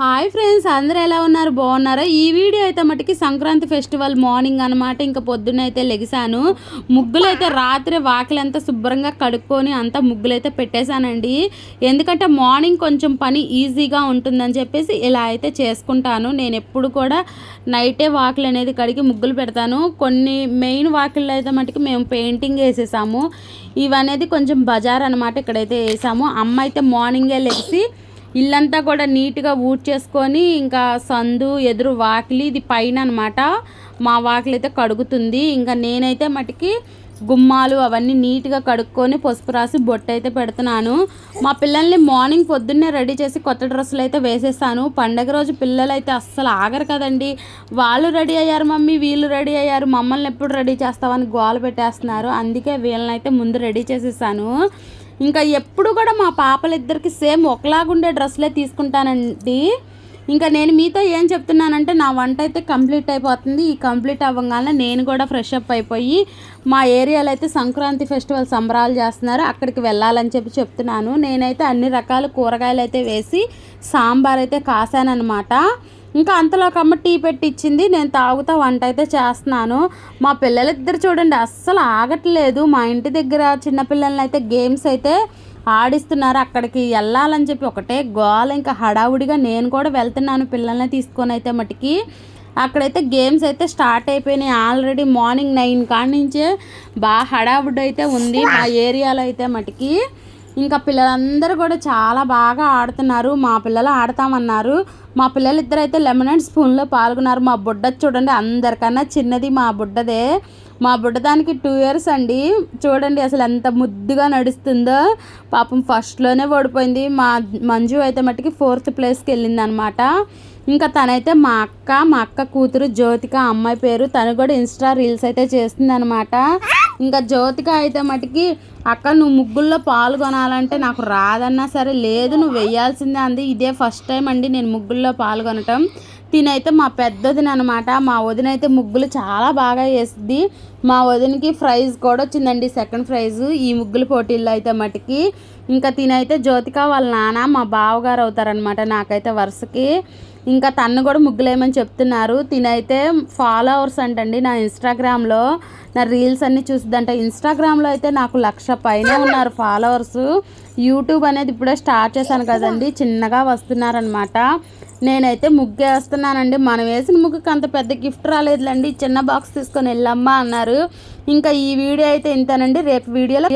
Hi friends అందరూ ఎలా ఉన్నారు? బాగున్నారా? ఈ వీడియో అయితే మటుకి సంక్రాంతి ఫెస్టివల్ మార్నింగ్ అనమాట ఇంకా పొద్దున్న అయితే లెగిసాను ముగ్గులు అయితే రాత్రి వాకిలంతా శుభ్రంగా కడుక్కొని అంతా ముగ్గులు అయితే పెట్టేశానండి. ఎందుకంటే మార్నింగ్ కొంచెం పని ఈజీగా ఉంటుందని చెప్పేసి ఇలా అయితే చేసుకుంటాను. నేను ఎప్పుడు కూడా నైటే వాకిలు అనేది కడిగి ముగ్గులు పెడతాను. కొన్ని మెయిన్ వాకిళ్ళు అయితే మటుకి మేము పెయింటింగ్ వేసేసాము. ఇవనేది కొంచెం బజార్ అనమాట ఇక్కడైతే వేసాము. అమ్మ అయితే మార్నింగే లెగిసి ఇల్లంతా కూడా నీట్గా ఊడ్చేసుకొని ఇంకా సందు ఎదురు వాకిలి ఇది పైన అనమాట మా వాకిలి అయితే కడుగుతుంది. ఇంకా నేనైతే మటుకి గుమ్మాలు అవన్నీ నీట్గా కడుక్కొని పసుపు రాసి బొట్టు అయితే పెడుతున్నాను. మా పిల్లల్ని మార్నింగ్ పొద్దున్నే రెడీ చేసి కొత్త డ్రెస్సులు అయితే వేసేస్తాను. పండగ రోజు పిల్లలు అయితే అస్సలు ఆగరు కదండి. వాళ్ళు రెడీ అయ్యారు మమ్మీ వీళ్ళు రెడీ అయ్యారు. మమ్మల్ని ఎప్పుడు రెడీ చేస్తామని గోల పెట్టేస్తున్నారు. అందుకే వీళ్ళని అయితే ముందు రెడీ చేసేసాను. ఇంకా ఎప్పుడు కూడా మా పాపలిద్దరికి సేమ్ ఒకలాగుండే డ్రెస్లే తీసుకుంటానండి. ఇంకా నేను మీతో ఏం చెప్తున్నానంటే నా వంట అయితే కంప్లీట్ అయిపోతుంది. ఈ కంప్లీట్ అవ్వగానే నేను కూడా ఫ్రెష్ అప్ అయిపోయి మా ఏరియాలో అయితే సంక్రాంతి ఫెస్టివల్ సంబరాలు చేస్తున్నారు. అక్కడికి వెళ్ళాలని చెప్పి చెప్తున్నాను. నేనైతే అన్ని రకాల కూరగాయలు అయితే వేసి సాంబార్ అయితే కాసానమాట ఇంకా అంతలోకి అమ్మ టీ పెట్టించింది నేను తాగుతా వంట అయితే చేస్తున్నాను. మా పిల్లలిద్దరు చూడండి అస్సలు ఆగట్లేదు. మా ఇంటి దగ్గర చిన్నపిల్లల్ని అయితే గేమ్స్ అయితే ఆడిస్తున్నారు అక్కడికి వెళ్ళాలని చెప్పి ఒకటే గోల. ఇంకా హడావుడిగా నేను కూడా వెళ్తున్నాను పిల్లల్ని తీసుకొని అయితే మటుకి. అక్కడైతే గేమ్స్ అయితే స్టార్ట్ అయిపోయినాయి ఆల్రెడీ మార్నింగ్ నైన్ కాడ నుంచే. బాగా హడావుడి అయితే ఉంది మా ఏరియాలో అయితే మటుకి. ఇంకా పిల్లలందరూ కూడా చాలా బాగా ఆడుతున్నారు. మా పిల్లలు ఆడతామన్నారు. మా పిల్లలు ఇద్దరు అయితే లెమన్ అండ్ స్పూన్లో పాల్గొన్నారు. మా బుడ్డ చూడండి అందరికన్నా చిన్నది మా బుడ్డదే. మా బుడ్డదానికి టూ ఇయర్స్ అండి. చూడండి అసలు ఎంత ముద్దుగా నడుస్తుందో. పాపం ఫస్ట్లోనే ఓడిపోయింది. మా మంజు అయితే మట్టుకి ఫోర్త్ ప్లేస్కి వెళ్ళింది అనమాట ఇంకా తనైతే మా అక్క మా అక్క కూతురు జ్యోతిక అమ్మాయి పేరు తను కూడా ఇన్స్టా రీల్స్ అయితే చేస్తుంది అనమాట ఇంకా జ్యోతిక అయితే మటుకి అక్క నువ్వు ముగ్గుల్లో పాల్గొనాలంటే నాకు రాదన్నా సరే లేదు నువ్వు వెయ్యాల్సిందే అంది. ఇదే ఫస్ట్ టైం అండి నేను ముగ్గుల్లో పాల్గొనటం తినైతే మా పెద్దదిన అనమాట మా వదిన అయితే ముగ్గులు చాలా బాగా వేస్తుంది మా వదినకి ప్రైజ్ కూడా వచ్చిందండి సెకండ్ ప్రైజ్ ఈ ముగ్గుల పోటీల్లో అయితే మటుకి. ఇంకా తినైతే జ్యోతిక వాళ్ళ నాన్న మా బావగారు అవుతారనమాట నాకైతే వరుసకి. ఇంకా తన్ను కూడా ముగ్గులేమని చెప్తున్నారు. తినైతే ఫాలోవర్స్ అంటండి నా ఇన్స్టాగ్రామ్లో నా రీల్స్ అన్నీ చూసిద్దంట. ఇన్స్టాగ్రామ్లో అయితే నాకు లక్ష పైనే ఉన్నారు ఫాలోవర్స్ యూట్యూబ్ అనేది ఇప్పుడే స్టార్ట్ చేశాను కదండి. చిన్నగా వస్తున్నారనమాట నేనైతే ముగ్గు వేస్తున్నానండి మనం వేసిన ముగ్గుకి అంత పెద్ద గిఫ్ట్ రాలేదులండి. చిన్న బాక్స్ తీసుకొని వెళ్ళమ్మా అన్నారు. ఇంకా ఈ వీడియో అయితే ఇంతేనండి. రేపు వీడియోలో